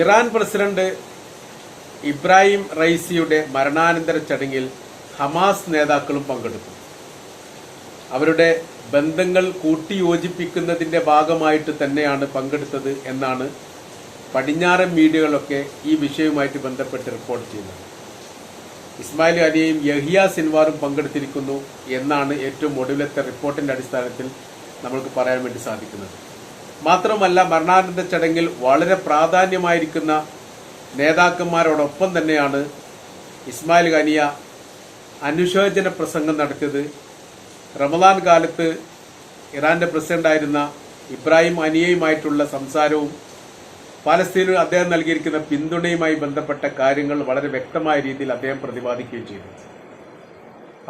Iran president Ibrahim റൈസിയുടെ മരണാനന്തര ചടങ്ങിൽ Hamas നേതാക്കളും പങ്കെടുക്കും. അവരുടെ ബന്ധങ്ങൾ കൂട്ടിയോജിപ്പിക്കുന്നതിന്റെ ഭാഗമായിട്ട് തന്നെയാണ് പങ്കെടുത്തത് എന്നാണ് പടിഞ്ഞാറൻ മീഡിയകളൊക്കെ ഈ വിഷയവുമായിട്ട് ബന്ധപ്പെട്ട് റിപ്പോർട്ട് ചെയ്യുന്നത്. ഇസ്മായിൽ അലിയും യഹിയ സിൻവാറും പങ്കെടുത്തിരിക്കുന്നു എന്നാണ് ഏറ്റവും ഒടുവിലത്തെ റിപ്പോർട്ടിന്റെ അടിസ്ഥാനത്തിൽ നമ്മൾക്ക് പറയാൻ വേണ്ടി സാധിക്കുന്നത്. മാത്രമല്ല മരണാനന്ദ ചടങ്ങിൽ വളരെ പ്രാധാന്യമായിരിക്കുന്ന നേതാക്കന്മാരോടൊപ്പം തന്നെയാണ് ഇസ്മായിൽ ഖനിയ അനുശോചന പ്രസംഗം നടത്തിയത്. റമദാൻ കാലത്ത് ഇറാന്റെ പ്രസിഡന്റായിരുന്ന ഇബ്രാഹിം അനിയയുമായിട്ടുള്ള സംസാരവും പാലസ്തീനിൽ അദ്ദേഹം നൽകിയിരിക്കുന്ന പിന്തുണയുമായി ബന്ധപ്പെട്ട കാര്യങ്ങൾ വളരെ വ്യക്തമായ രീതിയിൽ അദ്ദേഹം പ്രതിപാദിക്കുകയും ചെയ്തു.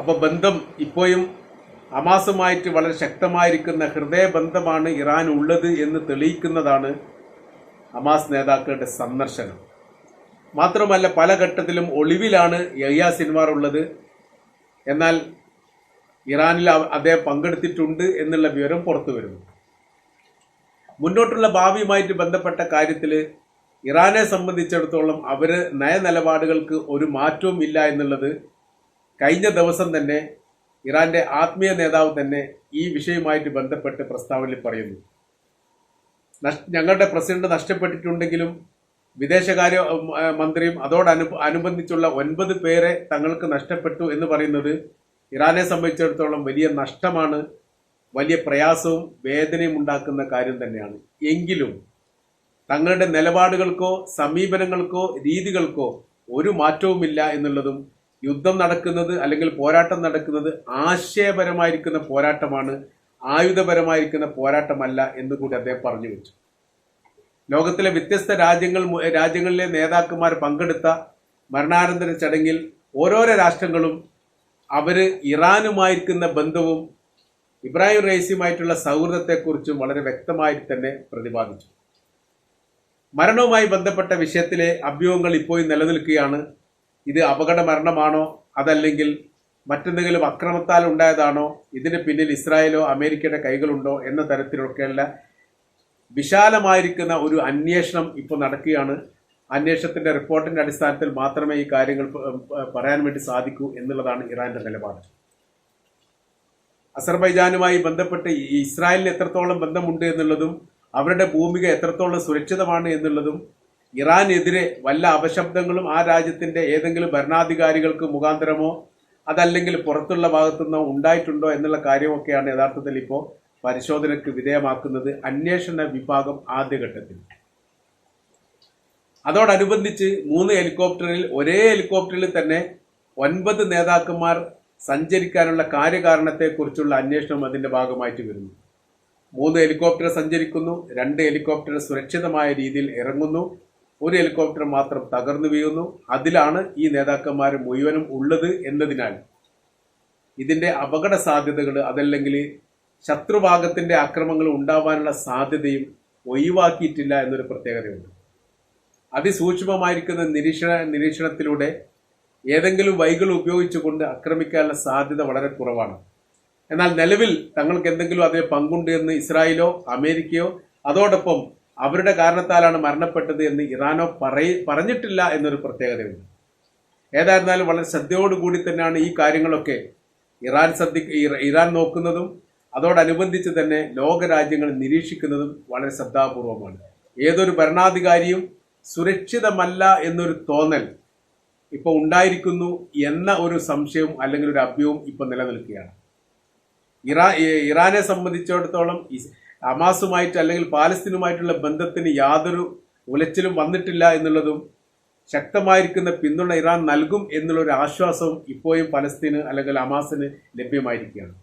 അപ്പോൾ ബന്ധം ഇപ്പോഴും ഹമാസുമായിട്ട് വളരെ ശക്തമായിരിക്കുന്ന ഹൃദയബന്ധമാണ് ഇറാൻ ഉള്ളത് എന്ന് തെളിയിക്കുന്നതാണ് അമാസ് നേതാക്കളുടെ സന്ദർശനം. മാത്രമല്ല പല ഘട്ടത്തിലും ഒളിവിലാണ് യഹ്യ സിൻവാർ ഉള്ളത്. എന്നാൽ ഇറാനിൽ അദ്ദേഹം പങ്കെടുത്തിട്ടുണ്ട് എന്നുള്ള വിവരം പുറത്തു വരുന്നു. മുന്നോട്ടുള്ള ഭാവിയുമായിട്ട് ബന്ധപ്പെട്ട കാര്യത്തിൽ ഇറാനെ സംബന്ധിച്ചിടത്തോളം അവർ നയനിലപാടുകൾക്ക് ഒരു മാറ്റവും ഇല്ല എന്നുള്ളത് കഴിഞ്ഞ ദിവസം തന്നെ ഇറാന്റെ ആത്മീയ നേതാവ് തന്നെ ഈ വിഷയവുമായിട്ട് ബന്ധപ്പെട്ട് പ്രസ്താവനയിൽ പറയുന്നു. ഞങ്ങളുടെ പ്രസിഡന്റ് നഷ്ടപ്പെട്ടിട്ടുണ്ടെങ്കിലും വിദേശകാര്യ മന്ത്രിയും അതോടനു അനുബന്ധിച്ചുള്ള ഒൻപത് പേരെ തങ്ങൾക്ക് നഷ്ടപ്പെട്ടു എന്ന് പറയുന്നത് ഇറാനെ സംബന്ധിച്ചിടത്തോളം വലിയ നഷ്ടമാണ് വലിയ പ്രയാസവും വേദനയും ഉണ്ടാക്കുന്ന കാര്യം തന്നെയാണ്. എങ്കിലും തങ്ങളുടെ നിലപാടുകൾക്കോ സമീപനങ്ങൾക്കോ രീതികൾക്കോ ഒരു മാറ്റവുമില്ല എന്നുള്ളതും യുദ്ധം നടക്കുന്നത് അല്ലെങ്കിൽ പോരാട്ടം നടക്കുന്നത് ആശയപരമായിരിക്കുന്ന പോരാട്ടമാണ് ആയുധപരമായിരിക്കുന്ന പോരാട്ടമല്ല എന്ന് കൂടി അദ്ദേഹം പറഞ്ഞു വെച്ചു. ലോകത്തിലെ വ്യത്യസ്ത രാജ്യങ്ങൾ രാജ്യങ്ങളിലെ നേതാക്കന്മാർ പങ്കെടുത്ത മരണാനന്തര ചടങ്ങിൽ ഓരോരോ രാഷ്ട്രങ്ങളും അവർ ഇറാനുമായിരിക്കുന്ന ബന്ധവും ഇബ്രാഹിം റൈസിയുമായിട്ടുള്ള സൗഹൃദത്തെക്കുറിച്ചും വളരെ വ്യക്തമായി തന്നെ പ്രതിപാദിച്ചു. മരണവുമായി ബന്ധപ്പെട്ട വിഷയത്തിലെ അഭ്യൂഹങ്ങൾ ഇപ്പോഴും നിലനിൽക്കുകയാണ്. ഇത് അപകട മരണമാണോ? അതല്ലെങ്കിൽ മറ്റെന്തെങ്കിലും അക്രമത്താൽ ഉണ്ടായതാണോ? ഇതിന് പിന്നിൽ ഇസ്രായേലോ അമേരിക്കയുടെ കൈകളുണ്ടോ എന്ന തരത്തിലൊക്കെയുള്ള വിശാലമായിരിക്കുന്ന ഒരു അന്വേഷണം ഇപ്പോൾ നടക്കുകയാണ്. അന്വേഷണത്തിന്റെ റിപ്പോർട്ടിന്റെ അടിസ്ഥാനത്തിൽ മാത്രമേ ഈ കാര്യങ്ങൾ പറയാൻ വേണ്ടി സാധിക്കൂ എന്നുള്ളതാണ് ഇറാന്റെ നിലപാട്. അസർബൈജാനുമായി ബന്ധപ്പെട്ട് ഇസ്രായേലിന് എത്രത്തോളം ബന്ധമുണ്ട് എന്നുള്ളതും അവരുടെ ഭൂമിക എത്രത്തോളം സുരക്ഷിതമാണ് എന്നുള്ളതും ഇറാനെതിരെ വല്ല അപശബ്ദങ്ങളും ആ രാജ്യത്തിന്റെ ഏതെങ്കിലും ഭരണാധികാരികൾക്ക് മുഖാന്തരമോ അതല്ലെങ്കിൽ പുറത്തുള്ള ഭാഗത്തുനിന്നോ ഉണ്ടായിട്ടുണ്ടോ എന്നുള്ള കാര്യമൊക്കെയാണ് യഥാർത്ഥത്തിൽ ഇപ്പോൾ പരിശോധനയ്ക്ക് വിധേയമാക്കുന്നത് അന്വേഷണ വിഭാഗം ആദ്യഘട്ടത്തിൽ. അതോടനുബന്ധിച്ച് മൂന്ന് ഹെലികോപ്റ്ററിൽ ഒരേ ഹെലികോപ്റ്ററിൽ തന്നെ ഒൻപത് നേതാക്കന്മാർ സഞ്ചരിക്കാനുള്ള കാര്യകാരണത്തെക്കുറിച്ചുള്ള അന്വേഷണം അതിന്റെ ഭാഗമായിട്ട് വരുന്നു. മൂന്ന് ഹെലികോപ്റ്റർ സഞ്ചരിക്കുന്നു രണ്ട് ഹെലികോപ്റ്റർ സുരക്ഷിതമായ രീതിയിൽ ഇറങ്ങുന്നു ഒരു ഹെലികോപ്റ്റർ മാത്രം തകർന്നു വീഴുന്നു. അതിലാണ് ഈ നേതാക്കന്മാർ മുഴുവനും ഉള്ളത് എന്നതിനാൽ ഇതിന്റെ അപകട സാധ്യതകൾ അതല്ലെങ്കിൽ ശത്രുഭാഗത്തിന്റെ അക്രമങ്ങൾ ഉണ്ടാവാനുള്ള സാധ്യതയും ഒഴിവാക്കിയിട്ടില്ല എന്നൊരു പ്രത്യേകതയുണ്ട്. അതിസൂക്ഷ്മമായിരിക്കുന്ന നിരീക്ഷണ നിരീക്ഷണത്തിലൂടെ ഏതെങ്കിലും വൈകൾ ഉപയോഗിച്ചുകൊണ്ട് ആക്രമിക്കാനുള്ള സാധ്യത വളരെ കുറവാണ്. എന്നാൽ നിലവിൽ തങ്ങൾക്ക് എന്തെങ്കിലും അതിൽ പങ്കുണ്ട് എന്ന് ഇസ്രായേലോ അമേരിക്കയോ അതോടൊപ്പം അവരുടെ കാരണത്താലാണ് മരണപ്പെട്ടത് എന്ന് ഇറാനോ പറയ പറഞ്ഞിട്ടില്ല എന്നൊരു പ്രത്യേകതയുണ്ട്. ഏതായിരുന്നാലും വളരെ ശ്രദ്ധയോടുകൂടി തന്നെയാണ് ഈ കാര്യങ്ങളൊക്കെ ഇറാൻ ശ്രദ്ധി ഇറാൻ നോക്കുന്നതും അതോടനുബന്ധിച്ച് തന്നെ ലോകരാജ്യങ്ങൾ നിരീക്ഷിക്കുന്നതും വളരെ ശ്രദ്ധാപൂർവമാണ്. ഏതൊരു ഭരണാധികാരിയും സുരക്ഷിതമല്ല എന്നൊരു തോന്നൽ ഇപ്പൊ ഉണ്ടായിരിക്കുന്നു എന്ന ഒരു സംശയവും അല്ലെങ്കിൽ ഒരു അഭ്യവും ഇപ്പൊ നിലനിൽക്കുകയാണ്. ഇറാ ഇറാനെ സംബന്ധിച്ചിടത്തോളം ഹമാസുമായിട്ട് അല്ലെങ്കിൽ പാലസ്തീനുമായിട്ടുള്ള ബന്ധത്തിന് യാതൊരു ഉലച്ചിലും വന്നിട്ടില്ല എന്നുള്ളതും ശക്തമായിരിക്കുന്ന പിന്തുണ ഇറാൻ നൽകും എന്നുള്ളൊരു ആശ്വാസവും ഇപ്പോഴും പലസ്തീന് അല്ലെങ്കിൽ ഹമാസിന് ലഭ്യമായിരിക്കുകയാണ്.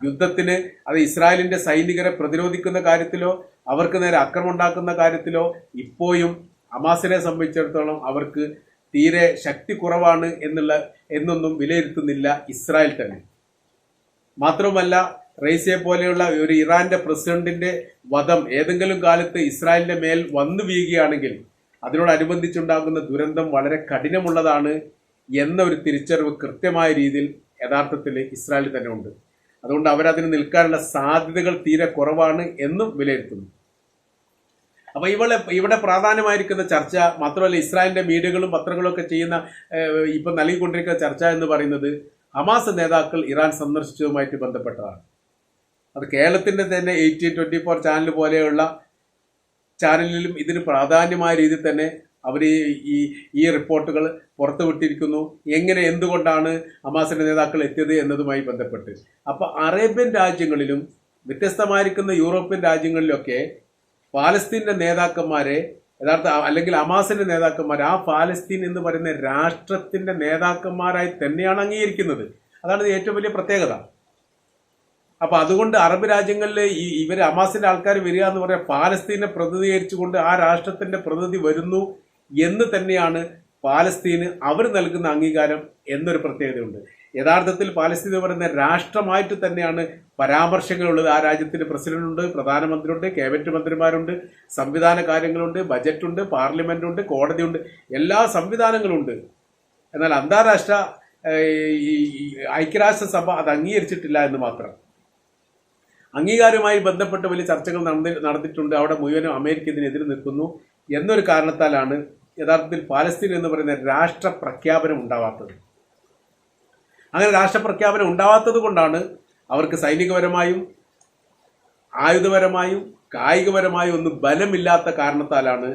യുദ്ധത്തിന് അത് ഇസ്രായേലിന്റെ സൈനികരെ പ്രതിരോധിക്കുന്ന കാര്യത്തിലോ അവർക്ക് നേരെ അക്രമം ഉണ്ടാക്കുന്ന കാര്യത്തിലോ ഇപ്പോഴും ഹമാസിനെ സംബന്ധിച്ചിടത്തോളം അവർക്ക് തീരെ ശക്തി കുറവാണ് എന്നുള്ള എന്നൊന്നും വിലയിരുത്തുന്നില്ല ഇസ്രായേൽ തന്നെ. മാത്രമല്ല റൈസിയെ പോലെയുള്ള ഒരു ഇറാന്റെ പ്രസിഡന്റിന്റെ വധം ഏതെങ്കിലും കാലത്ത് ഇസ്രായേലിന്റെ മേൽ വന്നു വീഴുകയാണെങ്കിൽ അതിനോടനുബന്ധിച്ചുണ്ടാകുന്ന ദുരന്തം വളരെ കഠിനമുള്ളതാണ് എന്ന ഒരു തിരിച്ചറിവ് കൃത്യമായ രീതിയിൽ യഥാർത്ഥത്തിൽ ഇസ്രായേലിൽ തന്നെ ഉണ്ട്. അതുകൊണ്ട് അവരതിന് നിൽക്കാനുള്ള സാധ്യതകൾ തീരെ കുറവാണ് എന്നും വിലയിരുത്തുന്നു. അപ്പൊ ഇവിടെ ഇവിടെ പ്രാധാന്യമായിരിക്കുന്ന ചർച്ച മാത്രമല്ല ഇസ്രായേലിന്റെ മീഡിയകളും പത്രങ്ങളും ഒക്കെ ചെയ്യുന്ന ഇപ്പൊ നൽകിക്കൊണ്ടിരിക്കുന്ന ചർച്ച എന്ന് പറയുന്നത് ഹമാസ് നേതാക്കൾ ഇറാൻ സന്ദർശിച്ചതുമായിട്ട് ബന്ധപ്പെട്ടതാണ്. അത് കേരളത്തിന്റെ തന്നെ എയ്റ്റീൻ ട്വന്റി ഫോർ ചാനൽ പോലെയുള്ള ചാനലിലും ഇതിന് പ്രാധാന്യമായ രീതിയിൽ തന്നെ അവർ ഈ ഈ റിപ്പോർട്ടുകൾ പുറത്തുവിട്ടിരിക്കുന്നു. എങ്ങനെ എന്തുകൊണ്ടാണ് അമാസിന്റെ നേതാക്കൾ എത്തിയത് എന്നതുമായി ബന്ധപ്പെട്ട്. അപ്പോൾ അറേബ്യൻ രാജ്യങ്ങളിലും വ്യത്യസ്തമായിരിക്കുന്ന യൂറോപ്യൻ രാജ്യങ്ങളിലൊക്കെ പാലസ്തീന്റെ നേതാക്കന്മാരെ യഥാർത്ഥ അല്ലെങ്കിൽ അമാസിന്റെ നേതാക്കന്മാർ ആ പാലസ്തീൻ എന്ന് പറയുന്ന രാഷ്ട്രത്തിന്റെ നേതാക്കന്മാരായി തന്നെയാണ് അംഗീകരിക്കുന്നത്. അതാണ് ഏറ്റവും വലിയ പ്രത്യേകത. അപ്പൊ അതുകൊണ്ട് അറബ് രാജ്യങ്ങളിൽ ഈ ഇവർ അമാസിന്റെ ആൾക്കാർ വരിക എന്ന് പറയാൻ പാലസ്തീനെ പ്രതിനിധീകരിച്ചുകൊണ്ട് ആ രാഷ്ട്രത്തിന്റെ പ്രതിനിധി വരുന്നു എന്ന് തന്നെയാണ് പാലസ്തീന് അവർ നൽകുന്ന അംഗീകാരം എന്നൊരു പ്രത്യേകതയുണ്ട്. യഥാർത്ഥത്തിൽ പാലസ്തീൻ എന്ന് പറയുന്ന രാഷ്ട്രമായിട്ട് തന്നെയാണ് പരാമർശങ്ങളുള്ളത്. ആ രാജ്യത്തിന് പ്രസിഡന്റുണ്ട് പ്രധാനമന്ത്രിയുണ്ട് ക്യാബിനറ്റ് മന്ത്രിമാരുണ്ട് സംവിധാന കാര്യങ്ങളുണ്ട് ബജറ്റുണ്ട് പാർലമെന്റുണ്ട് കോടതിയുണ്ട് എല്ലാ സംവിധാനങ്ങളുണ്ട്. എന്നാൽ അന്താരാഷ്ട്ര ഈ ഐക്യരാഷ്ട്രസഭ അത് അംഗീകരിച്ചിട്ടില്ല എന്ന് മാത്രം. അംഗീകാരവുമായി ബന്ധപ്പെട്ട് വലിയ ചർച്ചകൾ നടന്നി നടന്നിട്ടുണ്ട്. അവിടെ മുഴുവനും അമേരിക്ക ഇതിനെതിരെ നിൽക്കുന്നു. എന്നൊരു കാരണത്താലാണ് യഥാർത്ഥത്തിൽ പാലസ്തീൻ എന്ന് പറയുന്ന രാഷ്ട്ര പ്രഖ്യാപനം ഉണ്ടാവാത്തത്. അങ്ങനെ രാഷ്ട്ര പ്രഖ്യാപനം ഉണ്ടാവാത്തത് കൊണ്ടാണ് അവർക്ക് സൈനികപരമായും ആയുധപരമായും കായികപരമായും ഒന്നും ബലമില്ലാത്ത കാരണത്താലാണ്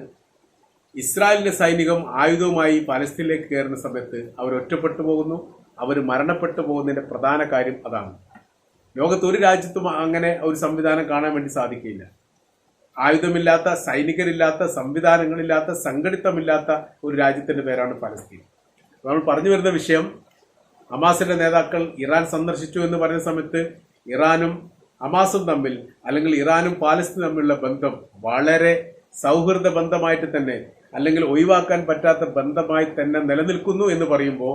ഇസ്രായേലിന്റെ സൈനികം ആയുധവുമായി പാലസ്തീനിലേക്ക് കയറുന്ന സമയത്ത് അവർ ഒറ്റപ്പെട്ടു പോകുന്നു. അവർ മരണപ്പെട്ടു പോകുന്നതിന്റെ പ്രധാന കാര്യം അതാണ്. ലോകത്ത് ഒരു രാജ്യത്തും അങ്ങനെ ഒരു സംവിധാനം കാണാൻ വേണ്ടി സാധിക്കില്ല. ആയുധമില്ലാത്ത സൈനികരില്ലാത്ത സംവിധാനങ്ങളില്ലാത്ത സംഘടിത്തമില്ലാത്ത ഒരു രാജ്യത്തിന്റെ പേരാണ് പലസ്തീൻ നമ്മൾ പറഞ്ഞു വരുന്ന വിഷയം ഹമാസിന്റെ നേതാക്കൾ ഇറാൻ സന്ദർശിച്ചു എന്ന് പറയുന്ന സമയത്ത് ഇറാനും അമാസും തമ്മിൽ അല്ലെങ്കിൽ ഇറാനും പാലസ്തീനും തമ്മിലുള്ള ബന്ധം വളരെ സൗഹൃദ ബന്ധമായിട്ട് തന്നെ അല്ലെങ്കിൽ ഒഴിവാക്കാൻ പറ്റാത്ത ബന്ധമായി തന്നെ നിലനിൽക്കുന്നു എന്ന് പറയുമ്പോൾ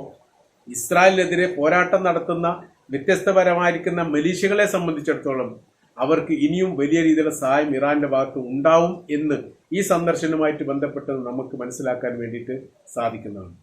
ഇസ്രായേലിനെതിരെ പോരാട്ടം നടത്തുന്ന വ്യത്യസ്തപരമായിരിക്കുന്ന മലീഷ്യകളെ സംബന്ധിച്ചിടത്തോളം അവർക്ക് ഇനിയും വലിയ രീതിയിലുള്ള സഹായം ഇറാന്റെ ഭാഗത്ത് ഉണ്ടാവും എന്ന് ഈ സന്ദർശനവുമായിട്ട് ബന്ധപ്പെട്ടത് നമുക്ക് മനസ്സിലാക്കാൻ വേണ്ടിയിട്ട് സാധിക്കുന്നതാണ്.